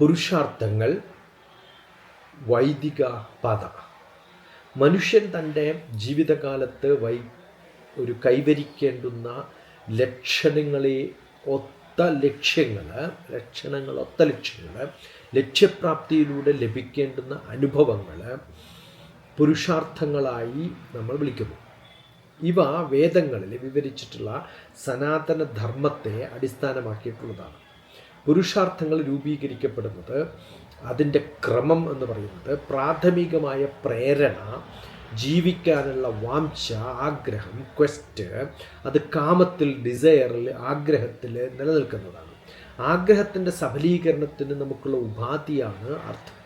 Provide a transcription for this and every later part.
പുരുഷാർത്ഥങ്ങൾ വൈദിക പാത. മനുഷ്യൻ തന്റെ ജീവിതകാലത്ത് വൈ ഒരു കൈവരിക്കേണ്ടുന്ന ലക്ഷണങ്ങളെ ഒത്ത ലക്ഷ്യങ്ങൾ ലക്ഷണങ്ങൾ ഒത്ത ലക്ഷ്യങ്ങൾ ലക്ഷ്യപ്രാപ്തിയിലൂടെ ലഭിക്കേണ്ടുന്ന അനുഭവങ്ങൾ പുരുഷാർത്ഥങ്ങളായി നമ്മൾ വിളിക്കുന്നു. ഇവ വേദങ്ങളിൽ വിവരിച്ചിട്ടുള്ള സനാതന ധർമ്മത്തെ അടിസ്ഥാനമാക്കിയിട്ടുള്ളതാണ്. പുരുഷാർത്ഥങ്ങൾ രൂപീകരിക്കപ്പെടുന്നത് അതിന്റെ ക്രമം എന്ന് പറയുന്നത് പ്രാഥമികമായ പ്രേരണ ജീവിക്കാനുള്ള വാംശ ആഗ്രഹം ക്വസ്റ്റ് അത് കാമത്തിൽ ഡിസയറിൽ ആഗ്രഹത്തിൽ നിലനിൽക്കുന്നതാണ്. ആഗ്രഹത്തിന്റെ സഫലീകരണത്തിന് നമുക്കുള്ള ഉപാധിയാണ് അർത്ഥം.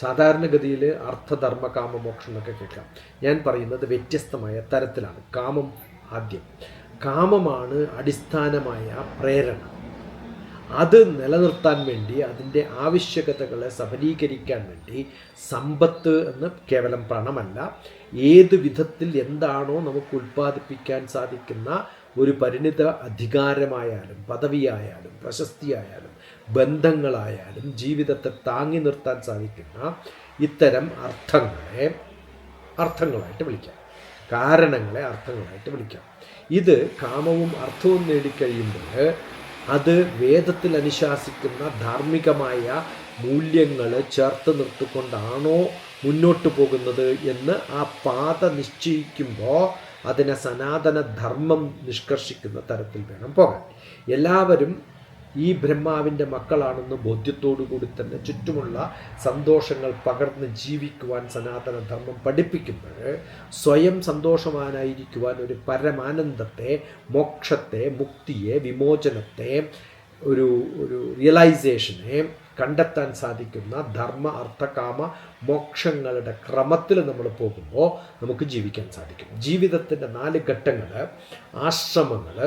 സാധാരണഗതിയിൽ അർത്ഥധർമ്മ കാമമോക്ഷം എന്നൊക്കെ കേൾക്കാം. ഞാൻ പറയുന്നത് വ്യത്യസ്തമായ തരത്തിലാണ്. കാമം ആദ്യം. കാമമാണ് അടിസ്ഥാനമായ പ്രേരണ. അത് നിലനിർത്താൻ വേണ്ടി അതിന്റെ ആവശ്യകതകളെ സഫലീകരിക്കാൻ വേണ്ടി സമ്പത്ത് എന്ന് കേവലം പണമല്ല ഏത് വിധത്തിൽ എന്താണോ നമുക്ക് ഉൽപ്പാദിപ്പിക്കാൻ സാധിക്കുന്ന ഒരു പരിണിത അധികാരമായാലും പദവിയായാലും പ്രശസ്തിയായാലും ബന്ധങ്ങളായാലും ജീവിതത്തെ താങ്ങി നിർത്താൻ സാധിക്കുന്ന ഇത്തരം അർത്ഥങ്ങളെ അർത്ഥങ്ങളായിട്ട് വിളിക്കാം. കാരണങ്ങളെ അർത്ഥങ്ങളായിട്ട് വിളിക്കാം. ഇത് കാമവും അർത്ഥവും നേടിക്കഴിയുമ്പോൾ അത് വേദത്തിൽ അനുശാസിക്കുന്ന ധാർമ്മികമായ മൂല്യങ്ങൾ ചേർത്ത് നിർത്തിക്കൊണ്ടാണോ മുന്നോട്ട് പോകുന്നത് എന്ന് ആ പാത നിശ്ചയിക്കുമ്പോൾ അതിനെ സനാതന ധർമ്മം നിഷ്കർഷിക്കുന്ന തരത്തിൽ വേണം പോകാൻ. എല്ലാവരും ഈ ബ്രഹ്മാവിന്റെ മക്കളാണെന്ന് ബോധ്യത്തോടു കൂടി തന്നെ ചുറ്റുമുള്ള സന്തോഷങ്ങൾ പകർന്ന് ജീവിക്കുവാൻ സനാതന ധർമ്മം പഠിപ്പിക്കുമ്പോൾ സ്വയം സന്തോഷവാനായിരിക്കുവാൻ ഒരു പരമാനന്ദത്തെ മോക്ഷത്തെ മുക്തിയെ വിമോചനത്തെ ഒരു ഒരു റിയലൈസേഷനെ കണ്ടെത്താൻ സാധിക്കുന്ന ധർമ്മ അർത്ഥകാമ മോക്ഷങ്ങളുടെ ക്രമത്തിൽ നമ്മൾ പോകുമ്പോൾ നമുക്ക് ജീവിക്കാൻ സാധിക്കും. ജീവിതത്തിന്റെ നാല് ഘട്ടങ്ങൾ ആശ്രമങ്ങൾ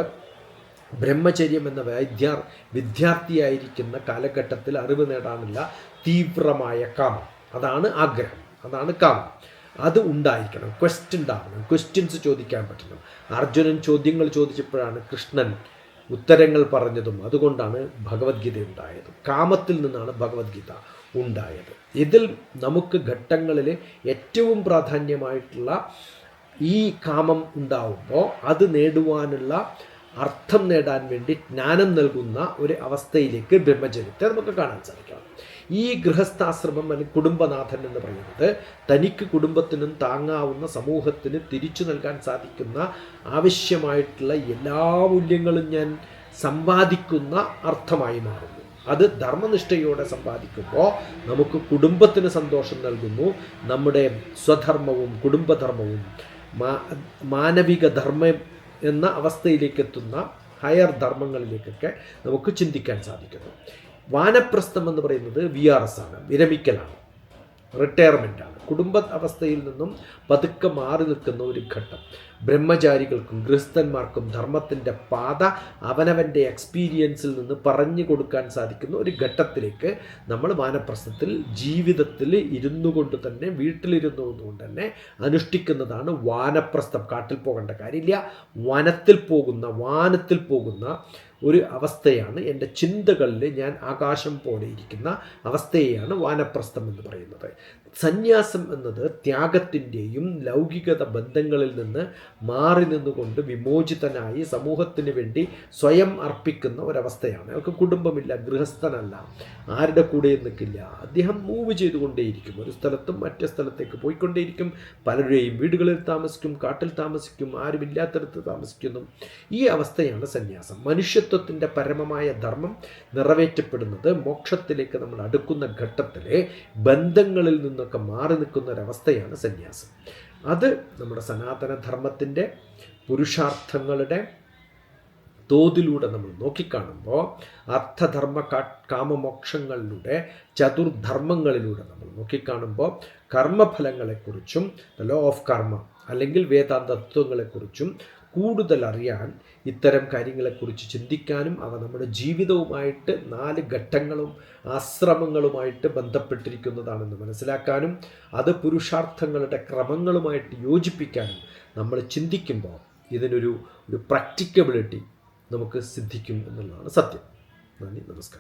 ബ്രഹ്മചര്യം എന്ന വൈദ്യാർ വിദ്യാർത്ഥിയായിരിക്കുന്ന കാലഘട്ടത്തിൽ അറിവ് നേടാനുള്ള തീവ്രമായ കാമം. അതാണ് ആഗ്രഹം. അതാണ് കാമം. അത് ഉണ്ടായിരിക്കണം. ക്വസ്റ്റ് ഉണ്ടാവണം. ക്വസ്റ്റ്യൻസ് ചോദിക്കാൻ പറ്റണം. അർജുനൻ ചോദ്യങ്ങൾ ചോദിച്ചപ്പോഴാണ് കൃഷ്ണൻ ഉത്തരങ്ങൾ പറഞ്ഞതും അതുകൊണ്ടാണ് ഭഗവത്ഗീത ഉണ്ടായത്. കാമത്തിൽ നിന്നാണ് ഭഗവത്ഗീത ഉണ്ടായത്. ഇതിൽ നമുക്ക് ഘട്ടങ്ങളിൽ ഏറ്റവും പ്രാധാന്യമായിട്ടുള്ള ഈ കാമം ഉണ്ടാവുമ്പോൾ അത് നേടുവാനുള്ള അർത്ഥം നേടാൻ വേണ്ടി ജ്ഞാനം നൽകുന്ന ഒരു അവസ്ഥയിലേക്ക് ബ്രഹ്മചര്യത്തെ നമുക്ക് കാണാൻ സാധിക്കണം ഈ ഗൃഹസ്ഥാശ്രമം അല്ലെങ്കിൽ കുടുംബനാഥൻ എന്ന് പറയുന്നത് തനിക്ക് കുടുംബത്തിനും താങ്ങാവുന്ന സമൂഹത്തിന് തിരിച്ചു നൽകാൻ സാധിക്കുന്ന ആവശ്യമായിട്ടുള്ള എല്ലാ മൂല്യങ്ങളും ഞാൻ സമ്പാദിക്കുന്ന അർത്ഥമായി മാറുന്നു. അത് ധർമ്മനിഷ്ഠയോടെ സമ്പാദിക്കുമ്പോൾ നമുക്ക് കുടുംബത്തിന് സന്തോഷം നൽകുന്നു. നമ്മുടെ സ്വധർമ്മവും കുടുംബധർമ്മവും മാനവിക ധർമ്മം എന്ന അവസ്ഥയിലേക്കെത്തുന്ന ഹയർ ധർമ്മങ്ങളിലേക്കൊക്കെ നമുക്ക് ചിന്തിക്കാൻ സാധിക്കുന്നു. വാനപ്രസ്ഥം എന്ന് പറയുന്നത് വി ആർ എസ് ആണ്. വിരമിക്കലാണ്. റിട്ടയർമെന്റ് ആണ്. കുടുംബ അവസ്ഥയിൽ നിന്നും പതുക്കെ മാറി നിൽക്കുന്ന ഒരു ഘട്ടം. ബ്രഹ്മചാരികൾക്കും ഗൃഹസ്ഥന്മാർക്കും ധർമ്മത്തിന്റെ പാത അവനവന്റെ എക്സ്പീരിയൻസിൽ നിന്ന് പറഞ്ഞു കൊടുക്കാൻ സാധിക്കുന്ന ഒരു ഘട്ടത്തിലേക്ക് നമ്മൾ വാനപ്രസ്ഥത്തിൽ ജീവിതത്തിൽ ഇരുന്നു കൊണ്ട് തന്നെ വീട്ടിലിരുന്നു കൊണ്ട് തന്നെ അനുഷ്ഠിക്കുന്നതാണ് വാനപ്രസ്ഥം. കാട്ടിൽ പോകേണ്ട കാര്യമില്ല. വനത്തിൽ പോകുന്ന വാനത്തിൽ പോകുന്ന ഒരു അവസ്ഥയാണ് എന്റെ ചിന്തകളിൽ ഞാൻ ആകാശം പോലെ ഇരിക്കുന്ന അവസ്ഥയെയാണ് വാനപ്രസ്ഥം എന്ന് പറയുന്നത്. സന്യാസം എന്നത് ത്യാഗത്തിന്റെയും ലൗകികത ബന്ധങ്ങളിൽ നിന്ന് മാറി നിന്നുകൊണ്ട് വിമോചിതനായി സമൂഹത്തിന് വേണ്ടി സ്വയം അർപ്പിക്കുന്ന ഒരവസ്ഥയാണ്. അയാൾക്ക് കുടുംബമില്ല ഗൃഹസ്ഥനല്ല ആരുടെ കൂടെയും നിൽക്കില്ല. അദ്ദേഹം മൂവ് ചെയ്തുകൊണ്ടേയിരിക്കും. ഒരു സ്ഥലത്തും മറ്റേ സ്ഥലത്തേക്ക് പോയിക്കൊണ്ടേയിരിക്കും. പലരുടെയും വീടുകളിൽ താമസിക്കും കാട്ടിൽ താമസിക്കും ആരുമില്ലാത്തടത്ത് താമസിക്കുന്നു. ഈ അവസ്ഥയാണ് സന്യാസം. മനുഷ്യത്വത്തിന്റെ പരമമായ ധർമ്മം നിറവേറ്റപ്പെടുന്നത് മോക്ഷത്തിലേക്ക് നമ്മൾ അടുക്കുന്ന ഘട്ടത്തിലെ ബന്ധങ്ങളിൽ നിന്നൊക്കെ മാറി നിൽക്കുന്ന ഒരവസ്ഥയാണ് സന്യാസം. അത് നമ്മുടെ സനാതനധർമ്മത്തിന്റെ പുരുഷാർത്ഥങ്ങളുടെ തോതിലൂടെ നമ്മൾ നോക്കിക്കാണുമ്പോൾ അർത്ഥധർമ്മ കാമമോക്ഷങ്ങളിലൂടെ ചതുർധർമ്മങ്ങളിലൂടെ നമ്മൾ നോക്കിക്കാണുമ്പോൾ കർമ്മഫലങ്ങളെക്കുറിച്ചും ലോ ഓഫ് കർമ്മ അല്ലെങ്കിൽ വേദാന്ത തത്വങ്ങളെക്കുറിച്ചും കൂടുതൽ അറിയാൻ ഇത്തരം കാര്യങ്ങളെക്കുറിച്ച് ചിന്തിക്കാനും അവ നമ്മുടെ ജീവിതവുമായിട്ട് നാല് ഘട്ടങ്ങളും ആശ്രമങ്ങളുമായിട്ട് ബന്ധപ്പെട്ടിരിക്കുന്നതാണെന്ന് മനസ്സിലാക്കാനും അത് പുരുഷാർത്ഥങ്ങളുടെ ക്രമങ്ങളുമായിട്ട് യോജിപ്പിക്കാനും നമ്മൾ ചിന്തിക്കുമ്പോൾ ഇതിനൊരു ഒരു പ്രാക്ടിക്കബിലിറ്റി നമുക്ക് സിദ്ധിക്കും എന്നുള്ളതാണ് സത്യം. നന്ദി നമസ്കാരം.